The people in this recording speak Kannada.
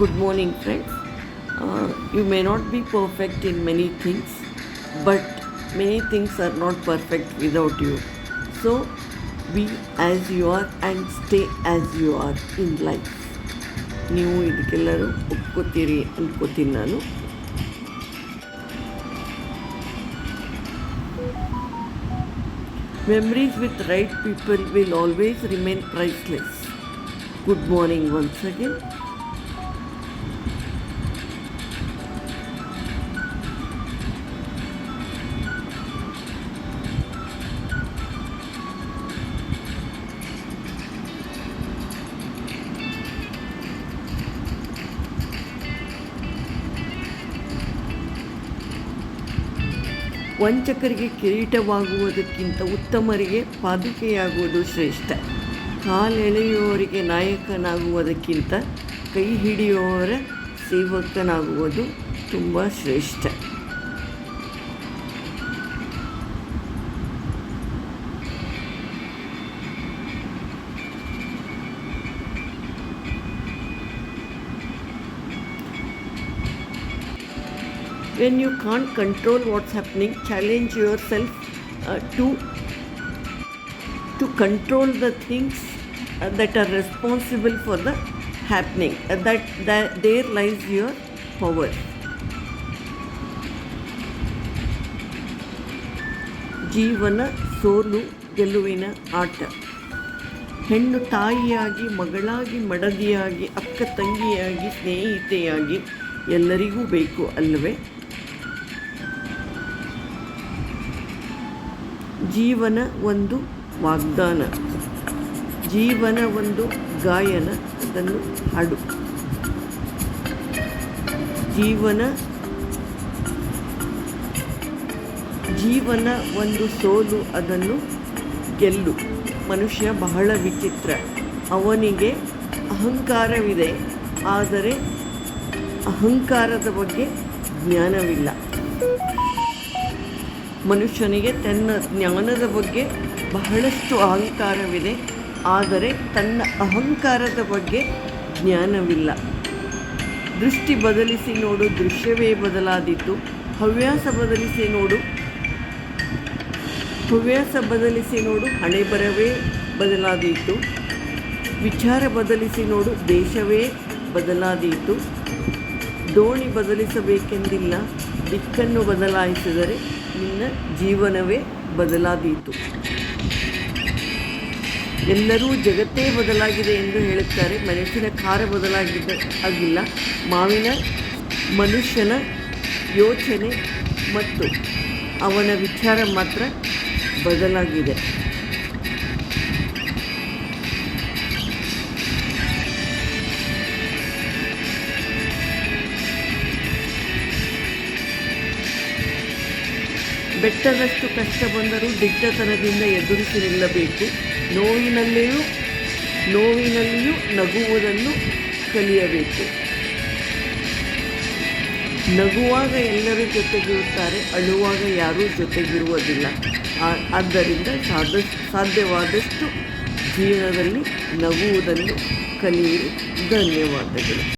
Good morning, friends. Uh, you may not be perfect in many things, but many things are not perfect without you. So, be as you are and stay as you are in life. ನೀವು ಇದಕ್ಕೆಲ್ಲರೂ ಒಪ್ಕೋತೀರಿ ಅನ್ಕೋತೀನಿ ನಾನು Memories with right people will always remain priceless. Good morning once again. ವಂಚಕರಿಗೆ ಕಿರೀಟವಾಗುವುದಕ್ಕಿಂತ ಉತ್ತಮರಿಗೆ ಪಾದುಕೆಯಾಗುವುದು ಶ್ರೇಷ್ಠ. ಕಾಲೆಳೆಯುವವರಿಗೆ ನಾಯಕನಾಗುವುದಕ್ಕಿಂತ ಕೈ ಹಿಡಿಯುವವರ ಸೇವಕನಾಗುವುದು ತುಂಬ ಶ್ರೇಷ್ಠ. When you can't control what's happening challenge yourself uh, to to control the things uh, that are responsible for the happening uh, that, that there lies your power ಜೀವನ ಸೋಲು ಗೆಲುವಿನ ಆಟ ಹೆಣ್ಣು ತಾಯಿಯಾಗಿ ಮಗಳಾಗಿ ಮಡದಿಯಾಗಿ ಅಕ್ಕ ತಂಗಿಯಾಗಿ ಸ್ನೇಹಿತೆಯಾಗಿ ಎಲ್ಲರಿಗೂ ಬೇಕು ಅಲ್ಲವೇ ಜೀವನ ಒಂದು ವಾಗ್ದಾನ. ಜೀವನ ಒಂದು ಗಾಯನ, ಅದನ್ನು ಹಾಡು. ಜೀವನ ಜೀವನ ಒಂದು ಸೋಲು, ಅದನ್ನು ಗೆಲ್ಲು. ಮನುಷ್ಯ ಬಹಳ ವಿಚಿತ್ರ. ಅವನಿಗೆ ಅಹಂಕಾರವಿದೆ, ಆದರೆ ಅಹಂಕಾರದ ಬಗ್ಗೆ ಜ್ಞಾನವಿಲ್ಲ. ಮನುಷ್ಯನಿಗೆ ತನ್ನ ಜ್ಞಾನದ ಬಗ್ಗೆ ಬಹಳಷ್ಟು ಅಹಂಕಾರವಿದೆ. ಆದರೆ ತನ್ನ ಅಹಂಕಾರದ ಬಗ್ಗೆ ಜ್ಞಾನವಿಲ್ಲ. ದೃಷ್ಟಿ ಬದಲಿಸಿ ನೋಡು, ದೃಶ್ಯವೇ ಬದಲಾದಿತ್ತು ಹವ್ಯಾಸ ಬದಲಿಸಿ ನೋಡು, ಹವ್ಯಾಸ ಬದಲಿಸಿ ನೋಡು, ಹಣೆ ಬರವೇ ಬದಲಾದೀತು ವಿಚಾರ ಬದಲಿಸಿ ನೋಡು, ದೇಶವೇ ಬದಲಾದೀತು ದೋಣಿ ಬದಲಿಸಬೇಕೆಂದಿಲ್ಲ, ದಿಕ್ಕನ್ನು ಬದಲಾಯಿಸಿದರೆ ನಿನ್ನ ಜೀವನವೇ ಬದಲಾದೀತು. ಎಲ್ಲರೂ ಜಗತ್ತೇ ಬದಲಾಗಿದೆ ಎಂದು ಹೇಳುತ್ತಾರೆ. ಮನುಷ್ಯನ ಖಾರ ಬದಲಾಗಿದೆ ಆಗಿಲ್ಲ. ಮಾವಿನ ಮನುಷ್ಯನ ಯೋಚನೆ ಮತ್ತು ಅವನ ವಿಚಾರ ಮಾತ್ರ ಬದಲಾಗಿದೆ. ಬೆಟ್ಟದಷ್ಟು ಕಷ್ಟ ಬಂದರೂ ದಿಟ್ಟತನದಿಂದ ಎದುರಿಸಿ ನಿಲ್ಲಬೇಕು. ನೋವಿನಲ್ಲಿಯೂ ನೋವಿನಲ್ಲಿಯೂ ನಗುವುದನ್ನು ಕಲಿಯಬೇಕು. ನಗುವಾಗ ಎಲ್ಲರೂ ಜೊತೆಗಿರುತ್ತಾರೆ, ಅಳುವಾಗ ಯಾರೂ ಜೊತೆಗಿರುವುದಿಲ್ಲ. ಆದ್ದರಿಂದ ಸಾಧ ಸಾಧ್ಯವಾದಷ್ಟು ಜೀವನದಲ್ಲಿ ನಗುವುದನ್ನು ಕಲಿಯಿರಿ. ಧನ್ಯವಾದಗಳು.